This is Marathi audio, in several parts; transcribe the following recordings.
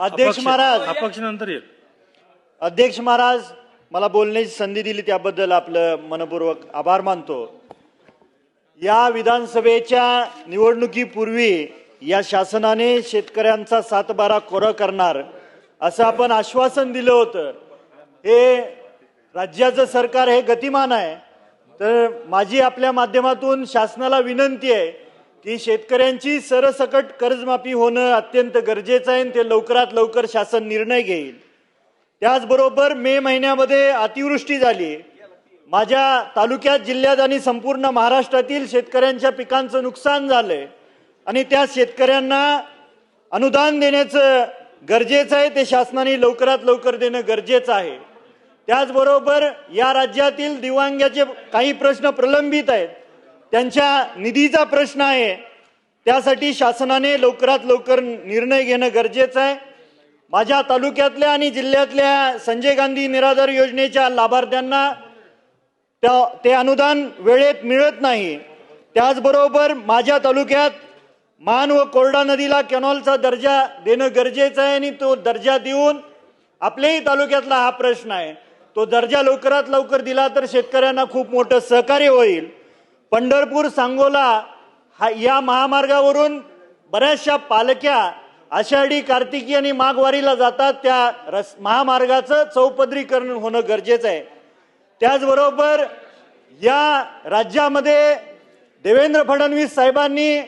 अध्यक्ष महाराज. अपक्ष नंतर येईल. अध्यक्ष महाराज मला बोलण्याची संधी दिली त्याबद्दल आपलं मनपूर्वक आभार मानतो. या विधानसभेच्या निवडणुकीपूर्वी या शासनाने शेतकऱ्यांचा सातबारा कोरं करणार असं आपण आश्वासन दिलं होतं. हे राज्याचं सरकार हे गतिमान आहे. तर माझी आपल्या माध्यमातून शासनाला विनंती आहे की शेतकऱ्यांची सरसकट कर्जमाफी होणं अत्यंत गरजेचं आहे आणि ते लवकरात लवकर शासन निर्णय घेईल. त्याचबरोबर मे महिन्यामध्ये अतिवृष्टी झाली. माझ्या तालुक्यात जिल्ह्यात आणि संपूर्ण महाराष्ट्रातील शेतकऱ्यांच्या पिकांचं नुकसान झालंय आणि त्या शेतकऱ्यांना अनुदान देण्याचं गरजेचं आहे ते शासनाने लवकरात लवकर देणं गरजेचं आहे. त्याचबरोबर या राज्यातील दिव्यांगाचे काही प्रश्न प्रलंबित आहेत. त्यांच्या निधीचा प्रश्न आहे. त्यासाठी शासनाने लवकरात लवकर निर्णय घेणं गरजेचं आहे. माझ्या तालुक्यातल्या आणि जिल्ह्यातल्या संजय गांधी निराधार योजनेच्या लाभार्थ्यांना त्या ते अनुदान वेळेत मिळत नाही. त्याचबरोबर माझ्या तालुक्यात मान व कोरडा नदीला कॅनॉलचा दर्जा देणं गरजेचं आहे आणि तो दर्जा देऊन आपल्याही तालुक्यातला हा प्रश्न आहे. तो दर्जा लवकरात लवकर दिला तर शेतकऱ्यांना खूप मोठं सहकार्य होईल. पंढरपूर सांगोला हा या महामार्गावरून बऱ्याचशा पालख्या आषाढी कार्तिकी आणि माघवारीला जातात. त्या रस महामार्गाचं चौपदरीकरण होणं गरजेचं आहे. त्याचबरोबर या राज्यामध्ये देवेंद्र फडणवीस साहेबांनी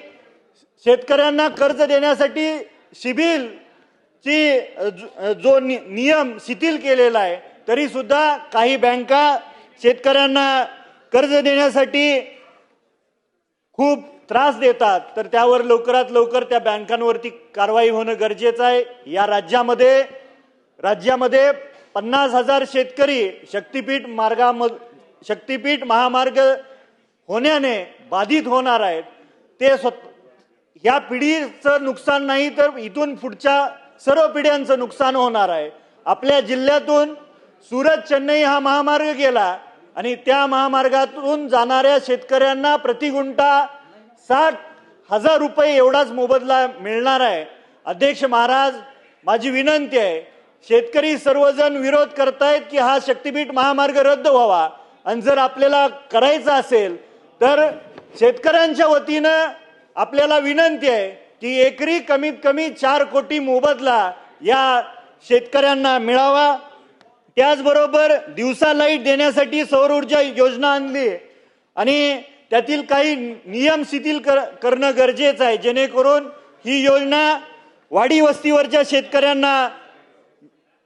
शेतकऱ्यांना कर्ज देण्यासाठी सिबिल ची जो- जो नि- नियम शिथिल केलेला आहे तरीसुद्धा काही बँका शेतकऱ्यांना कर्ज देण्यासाठी खूप त्रास देतात तर त्यावर लवकरात लवकर त्या बँकांवरती कारवाई होणं गरजेचं आहे. या राज्यामध्ये राज्यामध्ये पन्नास हजार शेतकरी शक्तीपीठ मार्गाम शक्तीपीठ महामार्ग होण्याने बाधित होणार आहेत. ते स्वत ह्या पिढीचं नुकसान नाही तर इथून पुढच्या सर्व पिढ्यांचं नुकसान होणार आहे. आपल्या जिल्ह्यातून सुरत चेन्नई हा महामार्ग गेला आणि त्या महामार्गातून जाणाऱ्या शेतकऱ्यांना प्रतिगुंठा साठ हजार रुपये एवढाच मोबदला मिळणार आहे. अध्यक्ष महाराज माझी विनंती आहे शेतकरी सर्वजण विरोध करतायत की हा शक्तीपीठ महामार्ग रद्द व्हावा. आणि जर आपल्याला करायचा असेल तर शेतकऱ्यांच्या वतीनं आपल्याला विनंती आहे की एकरी कमीत कमी चार कोटी मोबदला या शेतकऱ्यांना मिळावा. त्याचबरोबर दिवसा लाइट देण्यासाठी सौर ऊर्जा योजना आणली. आणि त्यातील काही नियम शिथिल कर करणं गरजेचं आहे. जेणेकरून ही योजना वाडी वस्तीवरच्या शेतकऱ्यांना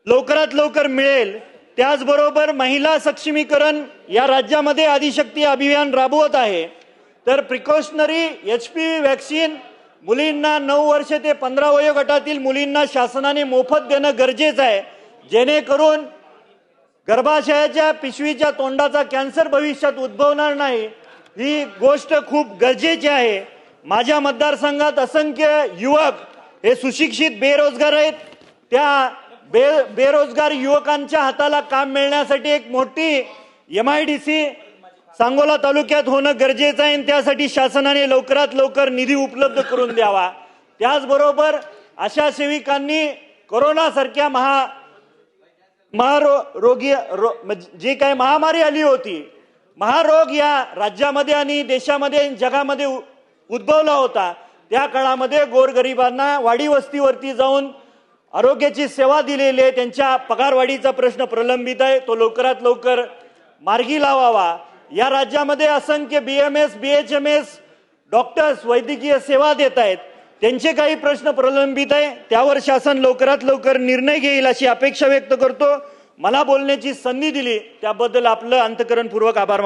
लवकरात लवकर मिळेल. त्याचबरोबर महिला सक्षमीकरण या राज्यामध्ये आदिशक्ती अभियान राबवत आहे. तर precautionary H P V vaccine मुलींना नऊ वर्ष ते पंधरा वयोगटातील मुलींना शासनाने मोफत देणं गरजेचं आहे. जेणेकरून गर्भाशयाच्या पिशवीच्या तोंडाचा कॅन्सर भविष्यात उद्भवणार नाही ही गोष्ट खूप गरजेची आहे. माझ्या मतदारसंघात असंख्य युवक हे सुशिक्षित बेरोजगार आहेत. त्या बे बेरोजगार युवकांच्या हाताला काम मिळण्यासाठी एक मोठी M I D C Sangola तालुक्यात होणं गरजेचं आहे आणि त्यासाठी शासनाने लवकरात लवकर निधी उपलब्ध करून द्यावा. त्याचबरोबर अशा सेविकांनी करोनासारख्या महा महारोगी रो म्हणजे जी काय महामारी आली होती महारोग या राज्यामध्ये आणि देशामध्ये जगामध्ये उ- उद्भवला होता. त्या काळामध्ये गोरगरिबांना वाडी वस्तीवरती जाऊन आरोग्याची सेवा दिलेली आहे. त्यांच्या पगारवाढीचा प्रश्न प्रलंबित आहे. तो लवकरात लवकर मार्गी लावावा. या राज्यामध्ये असंख्य B M S B H M S doctors वैद्यकीय सेवा देत आहेत. त्यांचे काही प्रश्न प्रलंबित आहे. त्यावर शासन लवकरात लवकर निर्णय घेईल अशी अपेक्षा व्यक्त करतो. मला बोलण्याची संधी दिली. त्याबद्दल आपलं अंतकरणपूर्वक आभार